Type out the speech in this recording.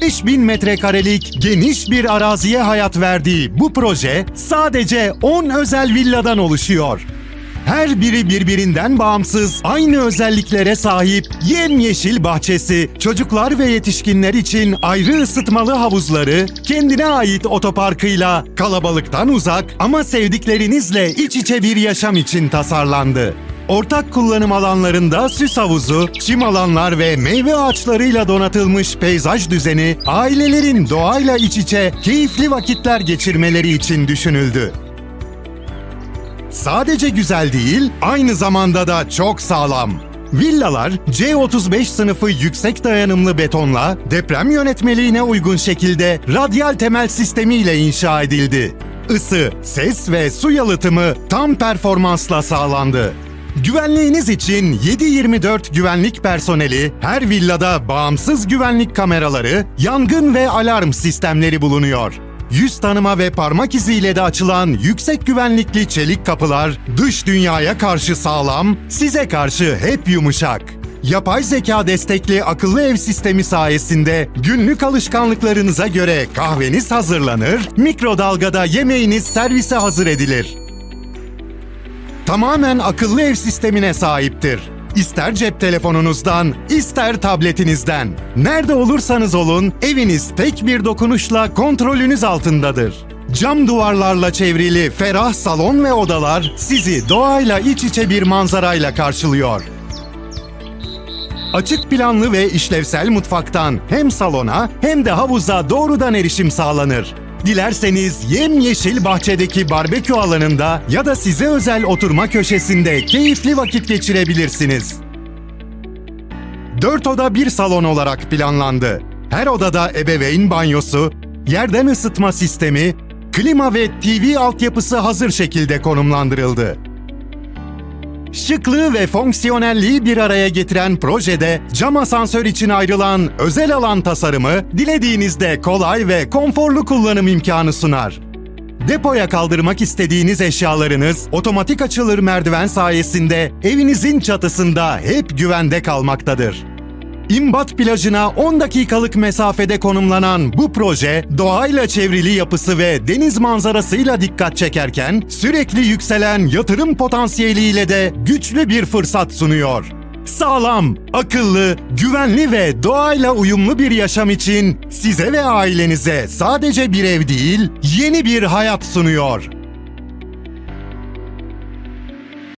5000 metrekarelik geniş bir araziye hayat verdiği bu proje sadece 10 özel villadan oluşuyor. Her biri birbirinden bağımsız, aynı özelliklere sahip yemyeşil bahçesi, çocuklar ve yetişkinler için ayrı ısıtmalı havuzları, kendine ait otoparkıyla kalabalıktan uzak ama sevdiklerinizle iç içe bir yaşam için tasarlandı. Ortak kullanım alanlarında süs havuzu, çim alanlar ve meyve ağaçlarıyla donatılmış peyzaj düzeni, ailelerin doğayla iç içe keyifli vakitler geçirmeleri için düşünüldü. Sadece güzel değil, aynı zamanda da çok sağlam. Villalar C35 sınıfı yüksek dayanımlı betonla deprem yönetmeliğine uygun şekilde radyal temel sistemiyle inşa edildi. Isı, ses ve su yalıtımı tam performansla sağlandı. Güvenliğiniz için 7/24 güvenlik personeli, her villada bağımsız güvenlik kameraları, yangın ve alarm sistemleri bulunuyor. Yüz tanıma ve parmak iziyle de açılan yüksek güvenlikli çelik kapılar dış dünyaya karşı sağlam, size karşı hep yumuşak. Yapay zeka destekli akıllı ev sistemi sayesinde günlük alışkanlıklarınıza göre kahveniz hazırlanır, mikrodalgada yemeğiniz servise hazır edilir. Tamamen akıllı ev sistemine sahiptir. İster cep telefonunuzdan, ister tabletinizden. Nerede olursanız olun, eviniz tek bir dokunuşla kontrolünüz altındadır. Cam duvarlarla çevrili ferah salon ve odalar sizi doğayla iç içe bir manzarayla karşılıyor. Açık planlı ve işlevsel mutfaktan hem salona hem de havuza doğrudan erişim sağlanır. Dilerseniz yemyeşil bahçedeki barbekü alanında ya da size özel oturma köşesinde keyifli vakit geçirebilirsiniz. 4 oda bir salon olarak planlandı. Her odada ebeveyn banyosu, yerden ısıtma sistemi, klima ve TV altyapısı hazır şekilde konumlandırıldı. Şıklığı ve fonksiyonelliği bir araya getiren projede cam asansör için ayrılan özel alan tasarımı dilediğinizde kolay ve konforlu kullanım imkanı sunar. Depoya kaldırmak istediğiniz eşyalarınız otomatik açılır merdiven sayesinde evinizin çatısında hep güvende kalmaktadır. İmbat plajına 10 dakikalık mesafede konumlanan bu proje, doğayla çevrili yapısı ve deniz manzarasıyla dikkat çekerken, sürekli yükselen yatırım potansiyeliyle de güçlü bir fırsat sunuyor. Sağlam, akıllı, güvenli ve doğayla uyumlu bir yaşam için size ve ailenize sadece bir ev değil, yeni bir hayat sunuyor.